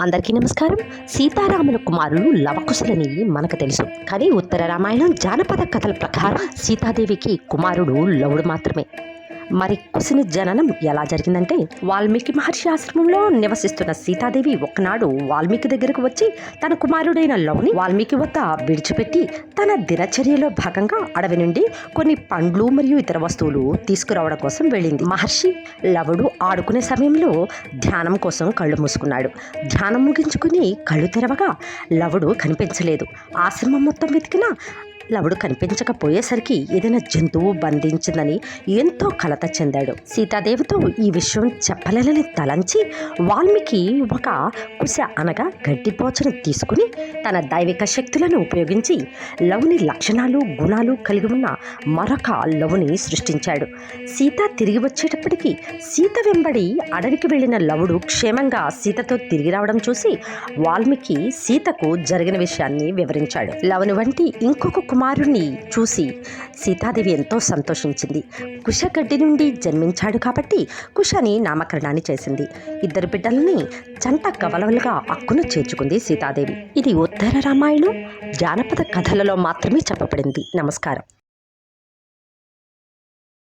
అందరికీ నమస్కారం. సీతారాముల కుమారులు లవకుశలని మనకు తెలుసు. కానీ ఉత్తర రామాయణం జానపద కథల ప్రకారం సీతాదేవికి కుమారుడు లవుడు మాత్రమే. మరి కుశిని జననం ఎలా జరిగిందంటే వాల్మీకి మహర్షి ఆశ్రమంలో నివసిస్తున్న సీతాదేవి ఒకనాడు వాల్మీకి దగ్గరకు వచ్చి తన కుమారుడైన లవుని వాల్మీకి వద్ద విడిచిపెట్టి తన దినచర్యలో భాగంగా అడవి నుండి కొన్ని పండ్లు మరియు ఇతర వస్తువులు తీసుకురావడం కోసం వెళ్ళింది. మహర్షి లవుడు ఆడుకునే సమయంలో ధ్యానం కోసం కళ్ళు మూసుకున్నాడు. ధ్యానం ముగించుకుని కళ్ళు తెరవగా లవుడు కనిపించలేదు. ఆశ్రమం మొత్తం వెతికినా లవుడు కనిపించకపోయేసరికి ఏదైనా జంతువు బంధించిందని ఎంతో కలత చెందాడు. సీతాదేవితో ఈ విషయం చెప్పలేనని తలంచి వాల్మీకి ఒక కుశ అనగా గడ్డిపోచను తీసుకుని తన దైవిక శక్తులను ఉపయోగించి లవుని లక్షణాలు గుణాలు కలిగి ఉన్న మరొక లవుని సృష్టించాడు. సీత తిరిగి వచ్చేటప్పటికి సీత వెంబడి అడవికి వెళ్ళిన లవుడు క్షేమంగా సీతతో తిరిగి రావడం చూసి వాల్మీకి సీతకు జరిగిన విషయాన్ని వివరించాడు. లవుని వంటి ఇంకొక కుమారుణ్ణి చూసి సీతాదేవి ఎంతో సంతోషించింది. కుశగడ్డి నుండి జన్మించాడు కాబట్టి కుశని నామకరణాన్ని చేసింది. ఇద్దరు బిడ్డలని చంట కవలవలుగా అక్కును చేర్చుకుంది సీతాదేవి. ఇది ఉత్తర రామాయణం జానపద కథలలో మాత్రమే చెప్పబడింది. నమస్కారం.